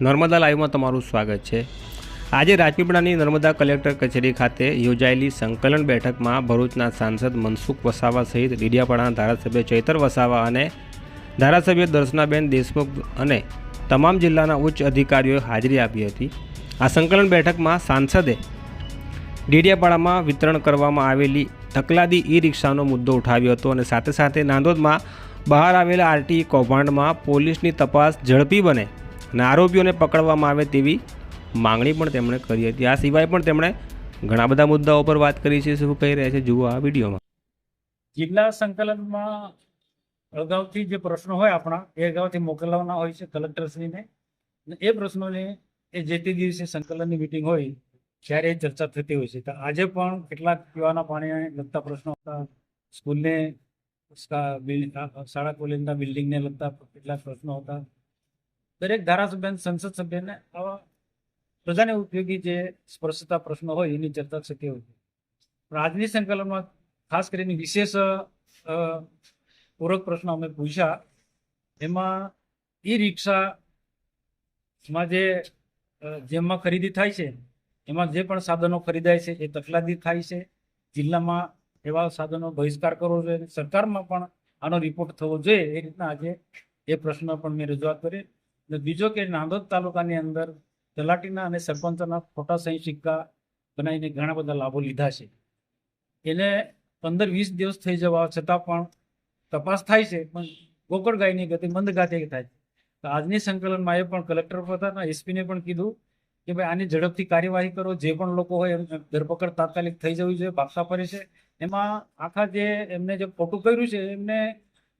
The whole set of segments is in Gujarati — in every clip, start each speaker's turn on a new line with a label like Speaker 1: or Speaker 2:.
Speaker 1: નર્મદા લાઈવમાં તમારું સ્વાગત છે. આજે રાજપીપળાની નર્મદા કલેક્ટર કચેરી ખાતે યોજાયેલી સંકલન બેઠકમાં ભરૂચના સાંસદ મનસુખ વસાવા સહિત ડીડિયાપાડાના ધારાસભ્ય ચૈતર વસાવા અને ધારાસભ્ય દર્શનાબેન દેશમુખ અને તમામ જિલ્લાના ઉચ્ચ અધિકારીઓએ હાજરી આપી હતી. આ સંકલન બેઠકમાં સાંસદે ડેડિયાપાડામાં વિતરણ કરવામાં આવેલી તકલાદી ઈ રિક્ષાનો મુદ્દો ઉઠાવ્યો હતો અને સાથે સાથે નાંદોદમાં બહાર આવેલા આરટી કૌભાંડમાં પોલીસની તપાસ ઝડપી બને અને આરોપીઓને પકડવામાં આવે તેવી માંગણી પણ તેમણે કરી હતી. આ સિવાય પણ તેમણે ઘણા બધા મુદ્દાઓ પર વાત કરી છે, શું કહી રહ્યા છે, જુઓ આ વિડીયોમાં.
Speaker 2: જિલ્લા સંકલનમાં અગાઉથી જે પ્રશ્નો હોય આપણા, એ અગાઉથી મોકલવાના હોય છે કલેક્ટરશ્રીને. એ પ્રશ્નોને એ જે તે દિવસે સંકલનની મિટિંગ હોય, ત્યારે ચર્ચા થતી હોય છે. તો આજે પણ કેટલાક પીવાના પાણીને લગતા પ્રશ્નો હતા. સ્કૂલને શાળા કોલેજના બિલ્ડિંગને લગતા કેટલાક પ્રશ્નો હતા. દરેક ધારાસભ્ય સંસદ સભ્યને આવા પ્રજાને ઉપયોગી જે સ્પર્શતા પ્રશ્નો હોય એની ચર્ચા શક્ય હોય. પણ આજની સંકલનમાં ખાસ કરીને વિશેષ પૂરક પ્રશ્નો અમે પૂછ્યા. એમાં ઈ રિક્ષામાં જે જેમાં ખરીદી થાય છે, એમાં જે પણ સાધનો ખરીદાય છે, એ તકલાદી થાય છે. જિલ્લામાં એવા સાધનો બહિષ્કાર કરવો જોઈએ સરકારમાં પણ આનો રિપોર્ટ થવો જોઈએ એ રીતના આજે એ પ્રશ્ન પણ મેં રજૂઆત કરી. અને બીજો કે નાંદોદ તાલુકાની અંદર તલાટીના અને સરપંચના ખોટા સહી સિક્કા બનાવીને ઘણા બધા લાભો લીધા છે. એને પંદર વીસ દિવસ થઈ જવા છતાં પણ તપાસ થાય છે, પણ ગોકળ ગાયની ગતિ મંદ ગાતે થાય છે. તો આજની સંકલનમાં એ પણ કલેક્ટર પોતાના એસપીને પણ કીધું કે ભાઈ આની ઝડપથી કાર્યવાહી કરો, જે પણ લોકો હોય એમને ધરપકડ તાત્કાલિક થઈ જવી જોઈએ, ભાગતા પડે છે. એમાં આખા જે એમને જે ખોટું કર્યું છે, એમને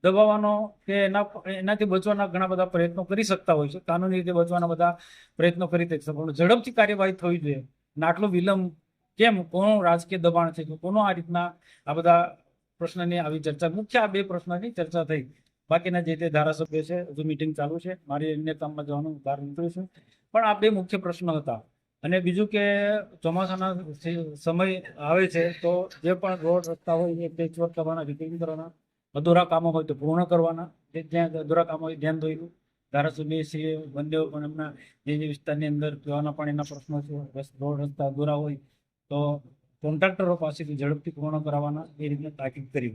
Speaker 2: દબાવવાનો કે એના એનાથી બચવાના ઘણા બધા પ્રયત્નો કરી શકતા હોય છે. કાનૂની રીતે બચવાના બધા પ્રયત્નો કરી શકે પણ ઝડપથી કાર્યવાહી થવી જોઈએ. આટલો વિલંબ કેમ? કોનો રાજકીય દબાણ છે? કે કોનો આ રીતના આ બધા પ્રશ્નની આવી ચર્ચા? મુખ્ય આ બે પ્રશ્નની ચર્ચા થઈ. બાકીના જે તે ધારાસભ્ય છે, હજુ મિટિંગ ચાલુ છે. મારી અન્ય જવાનું બહાર નીકળ્યું છું. પણ આ બે મુખ્ય પ્રશ્નો હતા. અને બીજું કે ચોમાસાના સમય આવે છે, તો જે પણ રોડ રસ્તા હોય એ પેચવર્ક કરવાના રિપેરિંગ કરવાના અધૂરા કામો હોય તો પૂર્ણ કરવાના. જે જ્યાં અધૂરા કામો હોય ધ્યાન દોર્યું ધારાસભ્ય શ્રી વંદ્ય પણ એમના જે જે વિસ્તારની અંદર પીવાના પાણીના પ્રશ્નો છે. રોડ રસ્તા અધૂરા હોય તો કોન્ટ્રાક્ટરો પાસેથી ઝડપથી પૂર્ણ કરાવવાના એ રીતના તાકીદ કરી